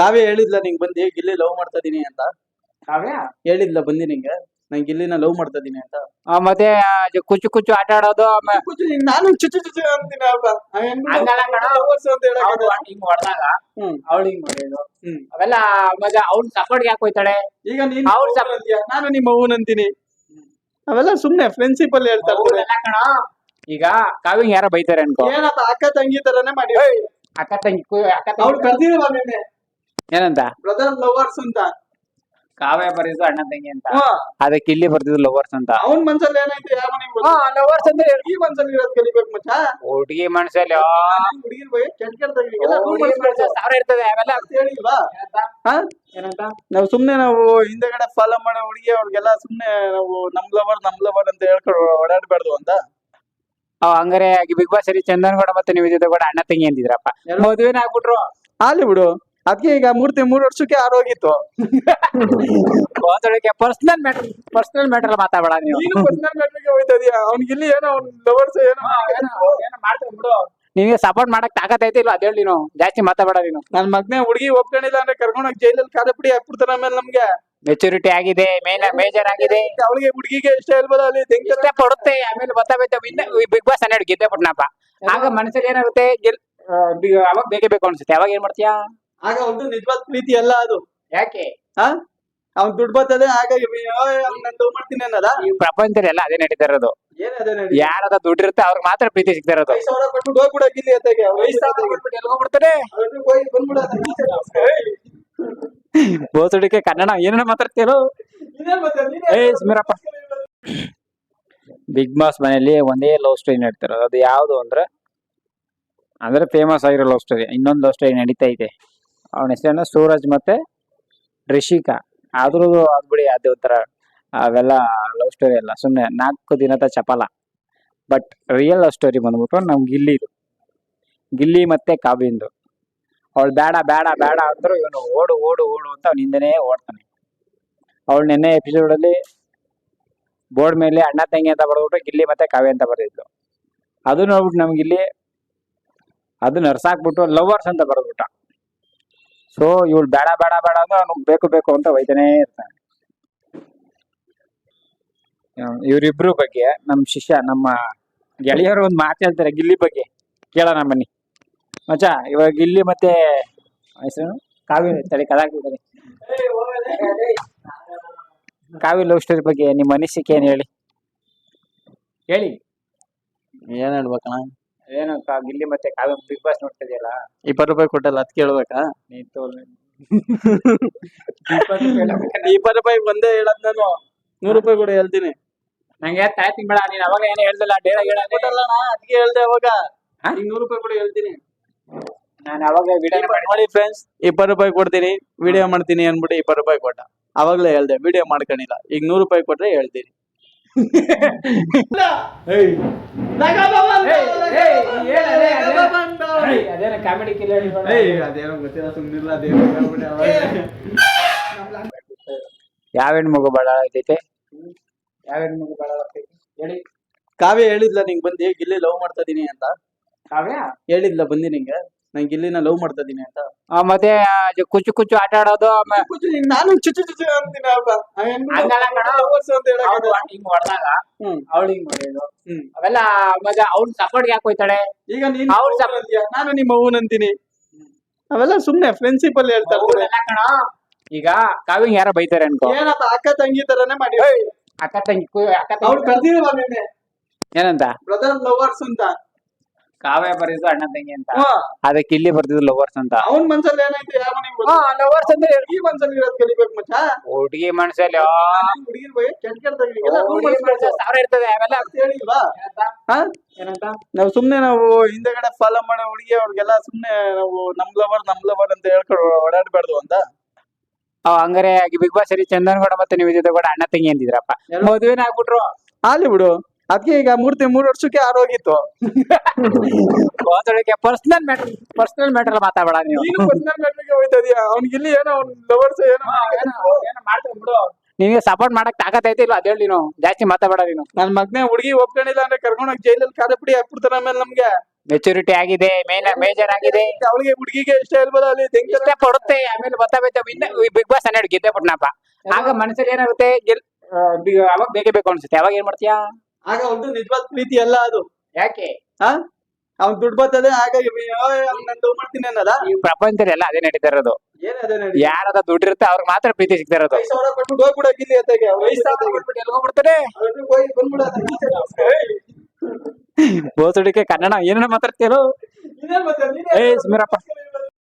ಕಾವ್ಯ ಹೇಳಿದ್ಲ ನಿಂಗ್ ಬಂದಿ ಗಿಲ್ಲಿ ಲವ್ ಮಾಡ್ತಾ ಇದೀನಿ ಅಂತ. ಕಾವ್ಯ? ಹೇಳಿದ್ಲ ಬಂದಿ ನಿಂಗೆ. ನಂಗೆ ಗಿಲ್ಲಿನ ಲವ್ ಮಾಡ್ತಾ ಇದೀನಿ ಅಂತ. ಆ, ಮತ್ತೆ ಆ, ಜ- ಕುಚ್ಚು ಕುಚ್ಚು ಆಟ ಆಡೋದು ಆಮೇಲೆ ನಾನು ಚುಚ್ಚು ಚುಚ್ಚು ಅಂತೀನಿ ಅಪ್ಪ. ಹಂಗಲ್ಲ ಕಣೋ. lovers ಅಂತ ಹೇಳಕ್ ಅವ್ಳು ಆಗಲ್ಲ. ಹಿಂಗ್ ಹೊಡೆದಾಗ ಹ್ಮ್. ಅವಳು ಹಿಂಗ್ ಹೊಡೆಯೋದು ಹ್ಮ್. ಅವೆಲ್ಲ ಮಜ ಅವ್ಳ ಸಪೋರ್ಟ್ ಯಾಕೆ ಹೋಯ್ತಾಳೆ? ಈಗ ನೀನ್ ಅವ್ಳ್ ಸಪೋರ್ಟ್ ಅಂತೀಯ ನಾನು ನಿಮ್ಮ ಅವ್ವನ್ ಅಂತೀನಿ. ಅವೆಲ್ಲ ಸುಮ್ನೆ ಫ್ರೆಂಡ್ಶಿಪ್ ಅಲ್ಲಿ ಹೇಳ್ತಾ ಇರ್ತಾರೆ. ಅವ್ಳೆಲ್ಲ ಕಣೋ. ಈಗ ಕಾವ್ಯ ಯಾರ ಬೈತಾರೆ ಅನ್ಕೋ. ಏನಪ್ಪ ಅಕ್ಕ ತಂಗಿ ತರನೇ ಮಾಡಿ. ಅಕ್ಕ ತಂಗಿ ಕು- ಅಕ್ಕ ಅವ್ಳು ತಂಗಿ ಕರ್ದಿರಲ್ಲ ನಿನ್ನೆ? ಏನಂತ? ಬ್ರದರ್ ಲವರ್ಸ್ ಅಂತ. ಕಾವ್ಯ ಬರೀದು ಅಣ್ಣ ತಂಗಿ ಅಂತ. ಅದಕ್ಕೆ ಇಲ್ಲಿ ಬರ್ತಿದ್ರು ಲವರ್ಸ್ ಅಂತ. ಅವನ್ ಮನ್ಸಲ್ಲಿ ಯಾವ ಮನೆಗೆ ಲವರ್ಸ್ ಅಂದ್ರೆ ಈ ಮನ್ಸಲ್ಲಿ ಇರೋದ್ ಕಲಿಬೇಕು ಮಚ್ಚ? ಹುಡುಗಿ ಮನ್ಸಲ್ಲಿ ಹುಡುಗಿ ಕೆಟ್ಟ ಸಾವಿರ ಇರ್ತದೆ ಅವೆಲ್ಲ ಹೇಳಿಲ್ವಾ? ಏನಂತ? ನಾವು ಸುಮ್ನೆ ನಾವು ಹಿಂದೆಗಡೆ ಫಾಲೋ ಮಾಡೋ ಹುಡುಗಿ ಅವ್ರಿಗೆಲ್ಲ ಸುಮ್ನೆ ನಾವು ನಮ್ ಲವರ್ ನಮ್ ಲವರ್ ಅಂತ ಹೇಳ್ಕೊಂಡು ಓಡಾಡ್ಬಾರ್ದು ಅಂತ. ಅವ್ ಹಂಗಾರೆ ಬಿಗ್ ಬಾಸ್ ಸರಿ ಚಂದನ್ ಕೂಡ ಮತ್ತೆ ನೀವು ಜೊತೆ ಕೂಡ ಅಣ್ಣ ತಂಗಿ ಅಂತಿದ್ರಪ್ಪ ಮದುವೆನ ಆಗ್ಬಿಟ್ರು. ಆಗ್ಲಿ ಬಿಡು. ಅದಕ್ಕೆ ಈಗ ಮೂರ್ತಿ ಮೂರ್ ವರ್ಷಕ್ಕೆ ಆರೋಗಿತ್ತು ಮಾತಾಡಕ್ಕೆ ಪರ್ಸನಲ್ ಮ್ಯಾಟರ್ ಪರ್ಸನಲ್ ಮ್ಯಾಟರ್ ಮಾತಾಡಬೇಡ ನೀವು. ನೀನು ಪರ್ಸನಲ್ ಮ್ಯಾಟರ್ಗೆ ಹೋಯ್ತಾ ಇದೀಯ? ಅವ್ನಿಗೆ ಇಲ್ಲಿ ಏನೋ ಅವ್ನ ಲವರ್ಸ್ ಏನೋ ನಿಮಗೆ ಸಪೋರ್ಟ್ ಮಾಡಕ್ ತಾಕತ್ ಐತಿ ಇಲ್ಲ ಅದೇಳಿ ನೀನು. ಜಾಸ್ತಿ ಮಾತಾಡಬೇಡ ನೀನು. ನನ್ ಮಗ್ನೆ ಹುಡುಗಿ ಒಪ್ಕೊಂಡಿಲ್ಲ ಅಂದ್ರೆ ಕರ್ಕೊಂಡೋಗಿ ಜೈಲಲ್ಲಿ ಕಾದಪುಡಿ ಹಾಕ್ಬಿಡ್ತಾರ ಆಮೇಲೆ ನಮ್ಗೆ. ಮೆಚುರಿಟಿ ಆಗಿದೆ ಮೇನ್ ಮೇಜರ್ ಆಗಿದೆ. ಅವಳಿಗೆ ಹುಡುಗಿಗೆ ಇಷ್ಟ ಇಲ್ಬೋದು ಅಲ್ಲಿ ಇಷ್ಟ ಪಡುತ್ತೆ ಆಮೇಲೆ ಗೊತ್ತಾಗುತ್ತೆ ಇನ್ನ ಬಿಗ್ ಬಾಸ್ ಹನ್ನೆರಡು ಗೆದ್ದೆ ಬಿಟ್ನಪ್ಪ. ಆಗ ಮನಸ್ಸಲ್ಲಿ ಏನಾಗುತ್ತೆ? ಅವಾಗ ಬೇಕೇ ಬೇಕು ಅನ್ಸುತ್ತೆ. ಅವಾಗ ಏನ್ ಮಾಡ್ತೀಯಾ? ಆಗ ಒಂದು ನಿಜವಾದ ಪ್ರೀತಿ ಅಲ್ಲ ಅದು. ಯಾಕೆ? ಹಾ ಅವ್ನ್ ದುಡ್ಡು ಬರ್ತದೆ ಆಗ ನಾನು ಲವ್ ಮಾಡ್ತೀನಿ ಅನ್ನದ? ಈ ಅದೇ ನಡೀತಾ ಇರೋದು. ಏನದ ಯಾರದ ದುಡ್ಡು ಇರುತ್ತೆ ಅವ್ರಿಗೆ ಮಾತ್ರ ಪ್ರೀತಿ ಸಿಗ್ತಾ ಇರೋದು. ಐದ್ ಸಾವಿರ ಕೊಟ್ಬಿಟ್ಟು ಹೋಗ್ಬಿಡಕ್ ಇಲ್ಲಿ ಅತ್ತಾಗೆ ಐದ್ ಸಾವಿರ ಕೊಟ್ಬಿಟ್ಟು ಎಲ್ಲಿ ಹೋಗ್ಬಿಡ್ತಾರೆ ಅವ್ರಿಗೆ ಹೋಗಿ ಬಂದ್ಬಿಡೋದು. ಬೋಸಡಿಕೆ ಕನ್ನಡ ಏನೇನೋ ಮಾತಾಡ್ತೀರೋ ಏ ಸ್ಮಿರಪ್ಪ ಬಿಗ್ ಬಾಸ್ ಮನೆಯಲ್ಲಿ ಒಂದೇ ಲವ್ ಸ್ಟೋರಿ ನಡೀತಾರ ಅದು ಯಾವ್ದು ಅಂದ್ರೆ ಅಂದ್ರೆ ಫೇಮಸ್ ಆಗಿರೋ ಲವ್ ಸ್ಟೋರಿ. ಇನ್ನೊಂದು ಲವ್ ಸ್ಟೋರಿ ನಡೀತಾ ಇದೆ. ಅವನ ಹೆಸರೇನು? ಸೂರಜ್ ಮತ್ತೆ ರಿಷಿಕಾ. ಆದ್ರೂ ಆಗ್ಬಿಡಿ ಅದೇ ಒಂಥರ, ಅವೆಲ್ಲ ಲವ್ ಸ್ಟೋರಿ ಅಲ್ಲ. ಸುಮ್ಮನೆ ನಾಲ್ಕು ದಿನದ ಚಪಲ. ಬಟ್ ರಿಯಲ್ ಲವ್ ಸ್ಟೋರಿ ಬಂದ್ಬಿಟ್ಟು ನಮ್ ಗಿಲ್ಲಿದು. ಗಿಲ್ಲಿ ಮತ್ತೆ ಕಾಬಿಂದು. ಅವಳು ಬೇಡ ಬೇಡ ಬೇಡ ಅಂದ್ರು ಇವನು ಓಡು ಓಡು ಓಡು ಅಂತ ಅವ್ನ ಹಿಂದೆನೇ ಓಡ್ತಾನೆ. ಅವಳು ನಿನ್ನೆ ಎಪಿಸೋಡ್ ಅಲ್ಲಿ ಬೋರ್ಡ್ ಮೇಲೆ ಅಣ್ಣ, ತಂಗಿ ಅಂತ ಬರ್ಬಿಟ್ಟು ಗಿಲ್ಲಿ ಮತ್ತೆ ಕಾವ್ಯ ಅಂತ ಬರೆದಿದ್ಲು. ಅದು ನೋಡ್ಬಿಟ್ಟು ನಮ್ಗೆ ಇಲ್ಲಿ ಅದು ನರ್ಸಾಕ್ಬಿಟ್ಟು ಲವರ್ಸ್ ಅಂತ ಬರೆದ್ಬಿಟ್ಟ. ಸೊ ಇವಳು ಬೇಡ ಬೇಡ ಬೇಡ ಅಂದ್ರೆ ಅವ್ನು ಬೇಕು ಬೇಕು ಅಂತ ಒಯ್ತಾನೆ ಇರ್ತಾನೆ. ಇವರಿಬ್ರು ಬಗ್ಗೆ ನಮ್ಮ ಶಿಷ್ಯ ನಮ್ಮ ಗೆಳೆಯರು ಒಂದು ಮಾತು ಹೇಳ್ತಾರೆ ಗಿಲ್ಲಿ ಬಗ್ಗೆ. ಕೇಳೋಣ ಬನ್ನಿ. ಮಚ್ಚ ಇವಾಗ ಗಿಲ್ಲಿ ಮತ್ತೆ ಹೆಸರು ಕಾವ್ಯ ತಲೆ ಕದಾಕಿದ್ದಾರೆ ಕಾವ್ಯ ಲವ್ ಸ್ಟೋರಿ ಬಗ್ಗೆ ನಿಮ್ಮ ಅನಿಸಿಕೆ ಏನ್ ಹೇಳಿ? ಹೇಳಿ. ಏನ್ ಹೇಳ್ಬೇಕಣ್ಣ? ಏನು ಕಾ- ಗಿಲ್ಲಿ ಮತ್ತೆ ಕಾವ್ಯ ಬಿಗ್ ಬಾಸ್ ನೋಡ್ತಿದ್ಯಲ್ಲ? ಇಪ್ಪತ್ ಇಪ್ಪತ್ತು ರೂಪಾಯಿ ಕೊಟ್ಟಲ್ಲ ಅದ್ ಕೇಳ್ಬೇಕಾ ತೋಲ್ ಇಪ್ಪತ್ತು ರೂಪಾಯಿ ಒಂದೇ ಹೇಳದ್ ನಾನು. ನೂರು ರೂಪಾಯಿ ಕೂಡ ಹೇಳ್ತೀನಿ. ನಂಗೆ ತಾಯಿ ಬೇಡ ನೀನ್ ಅವಾಗ ಏನ್ ಹೇಳ್ದಲ್ಲ ಡೇರ ಹೇಳ ಕೊಟ್ಟಲ್ಲ ಅದಕ್ಕೆ ಹೇಳ್ದೆ ಅವಾಗ. ಹಾ? ಈಗ ನೂರು ರೂಪಾಯಿ ಕೂಡ ಹೇಳ್ತೀನಿ. ನಾನು ಅವಾಗ ವಿಡಿಯೋ ಮಾಡಿ ನೋಡಿ ಫ್ರೆಂಡ್ಸ್ ಇಪ್ಪತ್ತು ರೂಪಾಯಿ ಕೊಡ್ತೀನಿ. ವಿಡಿಯೋ ಮಾಡ್ತೀನಿ ಅನ್ಬಿಟ್ಟು ಇಪ್ಪತ್ತು ರೂಪಾಯಿ ಕೊಟ್ಟ. ಅವಾಗ್ಲೇ ಹೇಳ್ದೆ ವಿಡಿಯೋ ಮಾಡ್ಕೊಂಡಿಲ್ಲ. ಈಗ ನೂರು ರೂಪಾಯಿ ಕೊಟ್ರೆ ಹೇಳ್ತೀನಿ. ಅದೇನ ಕಾಮಿಡಿ ಕಿಲ್ಲ ಅದೇನೋ ಗೊತ್ತಿಲ್ಲ ಸುಮ್ಮನಿಲ್ಲ ಅದೇನೋ. ಯಾವ ಹೆಣ್ಮಗು ಬಾಳ ಐತೈತೆ ಯಾವ ಹೆಣ್ಮಗು ಬಾಳ ಆಗ್ತೈತೆ ಹೇಳಿ. ಕಾವ್ಯ ಹೇಳಿದ್ಲ ನಿಂಗ್ ಬಂದಿ ಇಲ್ಲಿ ಲವ್ ಮಾಡ್ತಾ ಇದೀನಿ ಅಂತ? ಕಾವ್ಯ? ಹೇಳಿದ್ಲ ಬಂದಿ ನಿಂಗೆ? ನಾನ್ ಇಲ್ಲಿನ ಲವ್ ಮಾಡ್ತಾ ಇದೀನಿ ಅಂತ. ಆ, ಮತ್ತೆ ಆ, ಜ- ಕುಚ್ಚು ಕುಚ್ಚು ಆಟ ಆಡೋದು ಆಮೇಲೆ ನಾನು ಚುಚ್ಚು ಚುಚ್ಚು ಅಂತೀನಿ ಅಪ್ಪ. ಆ ಹೆಣ್ಮಕ್ಳು ಹಂಗಲ್ಲ ಕಣೋ. lovers ಅಂತ ಹೇಳಕ್ ಅವ್ಳು ಆಗಲ್ಲ. ಹಿಂಗ್ ಹೊಡೆದಾಗ ಹ್ಮ್. ಅವಳು ಹಿಂಗ್ ಮಾಡಿದ್ರು ಹ್ಮ್. ಅವೆಲ್ಲ ಮತ್ತೆ ಅವ್ನ್ ಸಪೋರ್ಟ್ ಯಾಕೆ ಹೋಯ್ತಾಳೆ? ಈಗ ನೀನು ಅವ್ಳ್ ಸಪೋರ್ಟ್ ಅಂತೀಯ, ನಾನು ನಿಮ್ಮ ಅವ್ವನ್ ಅಂತೀನಿ. ಅವೆಲ್ಲ ಸುಮ್ನೆ ಫ್ರೆಂಡ್ಶಿಪ್ ಅಲ್ಲಿ ಹೇಳ್ತಾ ಇರ್ತಾರೆ. ಕಣೋ. ಈಗ ಕಾವ್ಯ ಯಾರ ಬೈತಾರೆ ಅನ್ಕೋ. ಏನಪ್ಪ ಅಕ್ಕ ತಂಗಿ ತರನೇ ಮಾಡಿ. ಅಕ್ಕ ತಂಗಿ ಕು- ಅಕ್ಕ ಅವ್ಳು ತಂಗಿ ಕರ್ದಿಲ್ವಾ ನಿನ್ನೆ? ಏನಂತ? ಬ್ರದರ್ ಲವರ್ಸ್ ಅಂತ. ಕಾವ್ಯ ಬರೀದು ಅಣ್ಣ ತಂಗಿ ಅಂತ. ಅದಕ್ಕೆ ಇಲ್ಲಿ ಬರ್ತಿದ್ರು ಲವರ್ಸ್ ಅಂತ. ಅವ್ನ ಮನ್ಸಲ್ಲಿ ಏನಾಯ್ತು? ಲವರ್ಸ್ ಅಂದ್ರೆ ಈ ಮನ್ಸಲ್ಲಿ ಇರೋದ್ ಕಲಿಬೇಕು ಮಚ್ಚ. ಹುಡುಗಿ ಮನ್ಸಲ್ಲಿ ಹುಡುಗಿರ್ ಬಗ್ಗೆ ಕೆಟ್ಟ ಸಾವಿರ ಇರ್ತದೆ ಅವೆಲ್ಲ ಹೇಳಿಲ್ವಾ? ಹಾ? ಏನಂತ? ನಾವು ಸುಮ್ನೆ ನಾವು ಹಿಂದೆಗಡೆ ಫಾಲೋ ಮಾಡೋ ಹುಡುಗಿ ಅವ್ರಿಗೆಲ್ಲ ಸುಮ್ನೆ ನಾವು ನಮ್ ಲವರ್ ನಮ್ ಲವರ್ ಅಂತ ಹೇಳ್ಕೊಂಡು ಓಡಾಡ್ಬಾರ್ದು ಅಂತ. ಅವ್ ಹಂಗಾರೆ ಬಿಗ್ ಬಾಸ್ ಸರಿ ಚಂದನ್ ಕೂಡ ಮತ್ತೆ ನೀವು ಜೊತೆ ಕೂಡ ಅಣ್ಣ ತಂಗಿ ಅಂತಿದ್ರಪ್ಪ ಮದುವೆನ ಆಗ್ಬಿಟ್ರು. ಅಲ್ಲಿ ಬಿಡು. ಅದಕ್ಕೆ ಈಗ ಮೂರ್ತಿ ಮೂರ್ ವರ್ಷಕ್ಕೆ ಆರೋಗಿತ್ತು ಮಾತಾಡಕ್ಕೆ ಪರ್ಸನಲ್ ಮ್ಯಾಟರ್ ಪರ್ಸನಲ್ ಮ್ಯಾಟರ್ ಮಾತಾಡಬೇಡ ನೀವು. ನೀನು ಪರ್ಸನಲ್ ಮ್ಯಾಟರ್ಗೆ ಹೋಗ್ತಾ ಇದೀಯ ಅವ್ನಿಗೆ ಇಲ್ಲಿ ಏನೋ ಅವ್ನ ಲವರ್ಸ್ ಏನೋ ನಿಮಗೆ ಸಪೋರ್ಟ್ ಮಾಡಕ್ ತಾಕತ್ ಐತಿ ಇಲ್ಲ ಅದೇಳಿ ನೀನು. ಜಾಸ್ತಿ ಮಾತಾಡಬೇಡ ನೀನು. ನನ್ ಮಗ್ನೇ ಹುಡುಗಿ ಒಪ್ಕೊಂಡಿಲ್ಲ ಅಂದ್ರೆ ಕರ್ಕೊಂಡೋಗಿ ಜೈಲಲ್ಲಿ ಕಾದಪುಡಿ ಹಾಕ್ಬಿಡ್ತಾರ ಆಮೇಲೆ ನಮ್ಗೆ. ಮೆಚುರಿಟಿ ಆಗಿದೆ ಮೇನ್ ಮೇಜರ್ ಆಗಿದೆ. ಅವಳಿಗೆ ಹುಡುಗಿಗೆ ಇಷ್ಟ ಇಲ್ಬೋದು ಅಲ್ಲಿ ಇಷ್ಟ ಪಡುತ್ತೆ ಆಮೇಲೆ ಗೊತ್ತಾಗುತ್ತೆ ಬಿಗ್ ಬಾಸ್ ಹನ್ನೆರಡು ಗೆದ್ದೆ ಬಿಟ್ನಪ್ಪ. ಆಗ ಮನಸ್ಸಲ್ಲಿ ಏನಾಗುತ್ತೆ? ಗೆಲ್ ಅವಾಗ ಬೇಕೇ ಬೇಕು ಅನ್ಸುತ್ತೆ. ಅವಾಗ ಏನ್ ಮಾಡ್ತೀಯಾ? ಆಗ ಒಂದು ನಿಜವಾದ ಪ್ರೀತಿ ಅಲ್ಲ ಅದು. ಯಾಕೆ? ಹಾ ಅವ್ನ್ ದುಡ್ಡು ಬರ್ತದೆ ಲವ್ ಮಾಡ್ತೀನಿ ಅನ್ನಲ್ಲ ಈ ಪ್ರಪಂಚದಲ್ಲಿ ಎಲ್ಲ ಅದೇ ನಡೀತಾ ಇರೋದು. ಏನ್ ಅದೇ ನಡಿ ಯಾರದ ದುಡ್ಡು ಇರುತ್ತೆ ಅವ್ರಿಗೆ ಮಾತ್ರ ಪ್ರೀತಿ ಸಿಗ್ತಾ ಇರೋದು. ಐದ್ ಸಾವಿರ ಕೊಟ್ಬಿಟ್ಟು ಹೋಗ್ಬಿಡ ಗಿಲ್ಲಿ ಅತ್ತಾಗೆ. ಐದ್ ಸಾವಿರ ಕೊಟ್ಬಿಟ್ಟು ಎಲ್ಗ್ ಹೋಗ್ಬಿಡ್ತಾನೆ? ಕೊಟ್ಬಿಟ್ಟು ಹೋಗಿ ಬಂದ್ಬಿಡ ಬೋಸುಡಿಕೆ ಕನ್ನಡ ಏನೇನ ಮಾತಾಡ್ತೀರೋ ಏ, ಸುಮ್ನಿರಪ್ಪ.